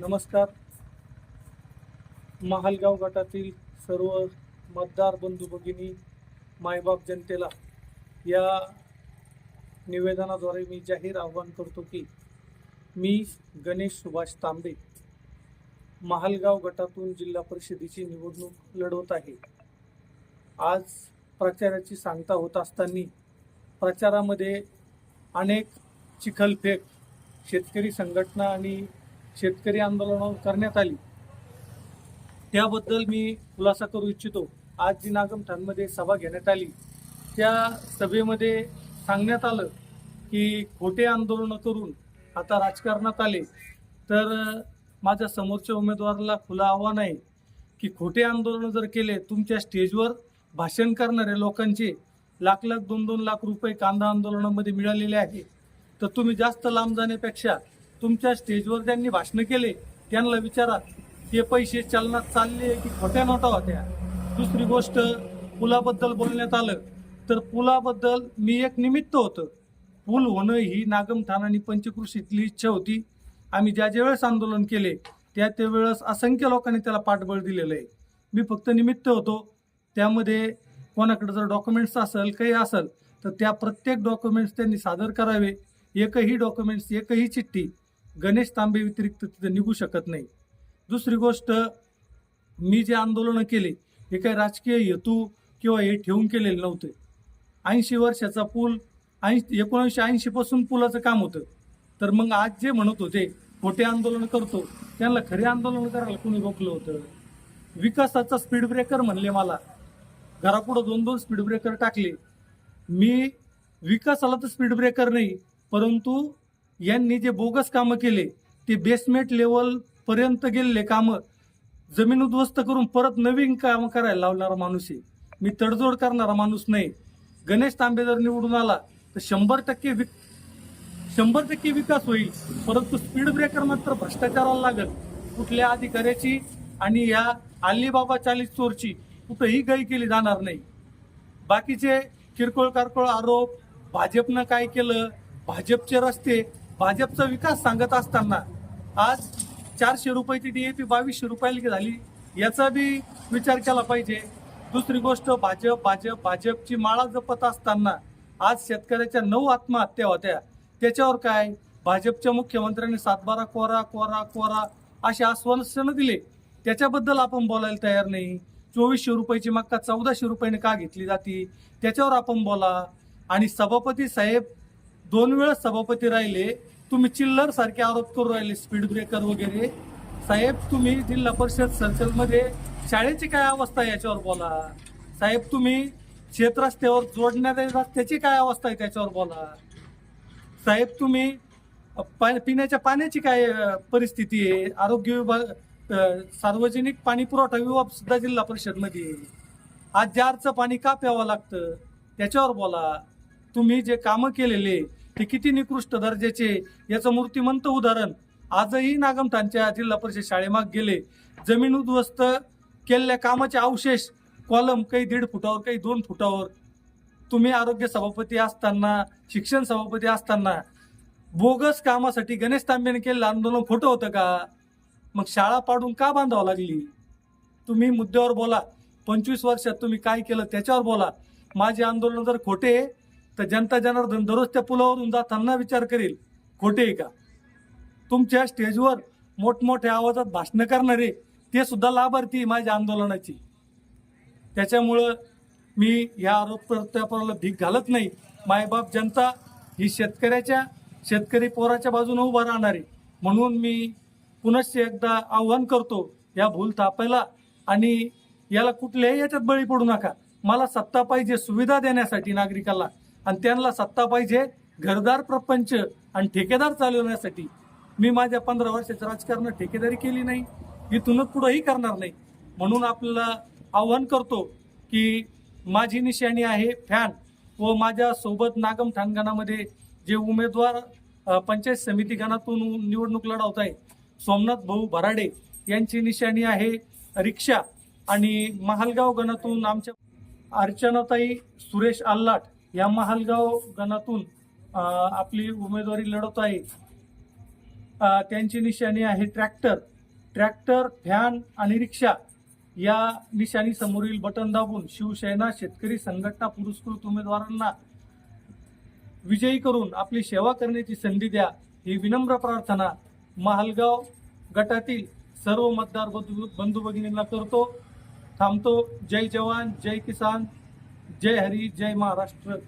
नमस्कार. महालगाव गटातील सर्व मतदार बंधू भगिनी मायबाप जनतेला या निवेदनाद्वारे मी जाहीर आवाहन करतो की मी गणेश सुभाष तांबे महालगाव गटातून जिल्हा परिषदेची निवडणूक लढवत आहे. आज प्रचाराची सांगता होत असताना प्रचारामध्ये अनेक चिखलफेक शेतकरी संघटना आणि शेतकरी आंदोलन करण्यात आली. त्याबद्दल मी खुलासा करू इच्छितो. आज जी नागमठाणमध्ये सभा घेण्यात आली त्या सभेमध्ये सांगण्यात आलं की खोटे आंदोलनं करून आता राजकारणात आले तर माझ्या समोरच्या उमेदवाराला खुलं आव्हान आहे की खोटे आंदोलनं जर केले तुमच्या स्टेजवर भाषण करणाऱ्या लोकांचे लाख लाख दोन दोन लाख रुपये कांदा आंदोलनामध्ये मिळालेले आहे. तर तुम्ही जास्त लांब जाण्यापेक्षा तुमच्या स्टेजवर ज्यांनी भाषणं केले त्यांना विचारा ते पैसे चलनात चालले की खोट्या नोटा होत्या. दुसरी गोष्ट पुलाबद्दल बोलण्यात आलं तर पुलाबद्दल मी एक निमित्त होतं. पूल होणं ही नागमठाण आणि पंचकृषीतली इच्छा होती. आम्ही ज्या ज्या वेळेस आंदोलन केले त्या त्यावेळेस असंख्य लोकांनी त्याला पाठबळ दिलेलं आहे. मी फक्त निमित्त होतो. त्यामध्ये कोणाकडे जर डॉक्युमेंट्स असेल काही असेल तर त्या प्रत्येक डॉक्युमेंट्स त्यांनी सादर करावे. एकही डॉक्युमेंट्स एकही चिठ्ठी गणेश तांबे व्यतिरिक्त तिथं निघू शकत नाही. दुसरी गोष्ट मी जे आंदोलनं केले हे काही राजकीय हेतू किंवा हे ठेवून केलेले नव्हते. ऐंशी वर्षाचा पूल ऐंशी एकोणीसशे ऐंशी पासून पुलाचं काम होतं. तर मग आज जे म्हणत होते खोटे आंदोलन करतो त्यांना खरे आंदोलन करायला कोणी रोखलं होतं? विकासाचा स्पीड ब्रेकर म्हणले मला. घरापुढं दोन दोन स्पीड ब्रेकर टाकले. मी विकासाला तर स्पीड ब्रेकर नाही परंतु यांनी जे बोगस कामं केले ते बेसमेंट लेवल पर्यंत गेलेले कामं जमीन उद्ध्वस्त करून परत नवीन काम करायला लावणारा माणूस आहे. मी तडजोड करणारा माणूस नाही. गणेश तांबे जर निवडून आला तर शंभर टक्के विक शंभर टक्के विकास होईल. परंतु स्पीड ब्रेकर मात्र भ्रष्टाचाराला लागल. कुठल्या अधिकाऱ्याची आणि या अलिबाबा चालीस चोरची कुठंही गई केली जाणार नाही. बाकीचे किरकोळ कारकोळ आरोप भाजपनं काय केलं भाजपचे रस्ते भाजपचा विकास सांगत असताना आज चारशे रुपयाची डीएपी बावीसशे रुपयाला झाली. याचा बी विचार केला पाहिजे. दुसरी गोष्ट भाजप भाजप भाजपची माळा जपत असताना आज शेतकऱ्याच्या नऊ आत्महत्या होत्या. त्याच्यावर काय? भाजपच्या मुख्यमंत्र्यांनी सातबारा कोरा कोरा कोरा असे आश्वासनं दिले. त्याच्याबद्दल आपण बोलायला तयार नाही. चोवीसशे रुपयाची मक्का चौदाशे रुपयाने का घेतली जाते? त्याच्यावर आपण बोला. आणि सभापती साहेब दोन वेळा सभापती राहिले तुम्ही चिल्लर सारखे आरोप करू राहिले स्पीड ब्रेकर वगैरे. साहेब तुम्ही जिल्हा परिषद सर्कलमध्ये शाळेची काय अवस्था आहे याच्यावर बोला. साहेब तुम्ही शेतरस्त्यावर जोडणाऱ्या रस्त्याची काय अवस्था आहे त्याच्यावर बोला. साहेब तुम्ही पा- पिण्याच्या पाण्याची काय परिस्थिती आहे? आरोग्य विभाग सार्वजनिक पाणी पुरवठा विभाग सुद्धा जिल्हा परिषदमध्ये आहे. आज जारचं पाणी का प्यावं लागतं त्याच्यावर बोला. तुम्ही जे कामं केलेले ते किती निकृष्ट दर्जाचे याचं मूर्तिमंत उदाहरण. आजही नागमठाणच्या जिल्हा परिषद शाळेमाग गेले. जमीन उद्ध्वस्त केलेल्या कामाचे अवशेष कॉलम काही दीड फुटावर काही दोन फुटावर. तुम्ही आरोग्य सभापती असताना शिक्षण सभापती असताना बोगस कामासाठी गणेश तांबेने केलेलं आंदोलन खोटं होतं का? मग शाळा पाडून का बांधावं लागली? तुम्ही मुद्द्यावर बोला. पंचवीस वर्षात तुम्ही काय केलं त्याच्यावर बोला. माझे आंदोलन जर खोटे आहे, तर जनता जनार्दन दररोज त्या पुलावरून जाताना विचार करेल. खोटे आहे का? तुमच्या स्टेजवर मोठमोठ्या आवाजात भाषणं करणारे ते सुद्धा लाभार्थी आहे माझ्या आंदोलनाची. त्याच्यामुळं मी या आरोप प्रत्यारोपाला भीक घालत नाही. मायबाप जनता ही शेतकऱ्याच्या शेतकरी पोराच्या बाजूने उभा राहणार आहे. म्हणून मी पुनश्च एकदा आव्हान करतो या भूल थापायला आणि याला कुठल्याही याच्यात बळी पडू नका. मला सत्ता पाहिजे सुविधा देण्यासाठी नागरिकाला. आणि त्यांना सत्ता पाहिजे घरदार प्रपंच आणि ठेकेदार चालवण्यासाठी. मी माझ्या पंधरा वर्षाच्या राजकारणात ठेकेदारी केली नाही इथूनच पुढंही करणार नाही. म्हणून आपल्याला आव्हान करतो की माझी निशाणी आहे फॅन व माझ्या सोबत नागम ठाणगणामध्ये जे उमेदवार पंचायत समिती गणातून निवडणूक लढवत आहे सोमनाथ भाऊ भराडे यांची निशाणी आहे रिक्षा आणि महालगाव गणातून आमच्या अर्चनाताई सुरेश आल्लाट या महालगाव गणातून आपली उमेदवारी लढवत आहे. त्यांची निशाणी आहे ट्रॅक्टर. ट्रॅक्टर फॅन आणि रिक्षा या निशाणी समोरील बटन दाबून शिवसेना शेतकरी संघटना पुरस्कृत उमेदवारांना विजयी करून आपली सेवा करण्याची संधी द्या ही विनम्र प्रार्थना महालगाव गटातील सर्व मतदार बंधू भगिनींना करतो. थांबतो. जय जवान जय किसान. जय हरी जय महाराष्ट्र.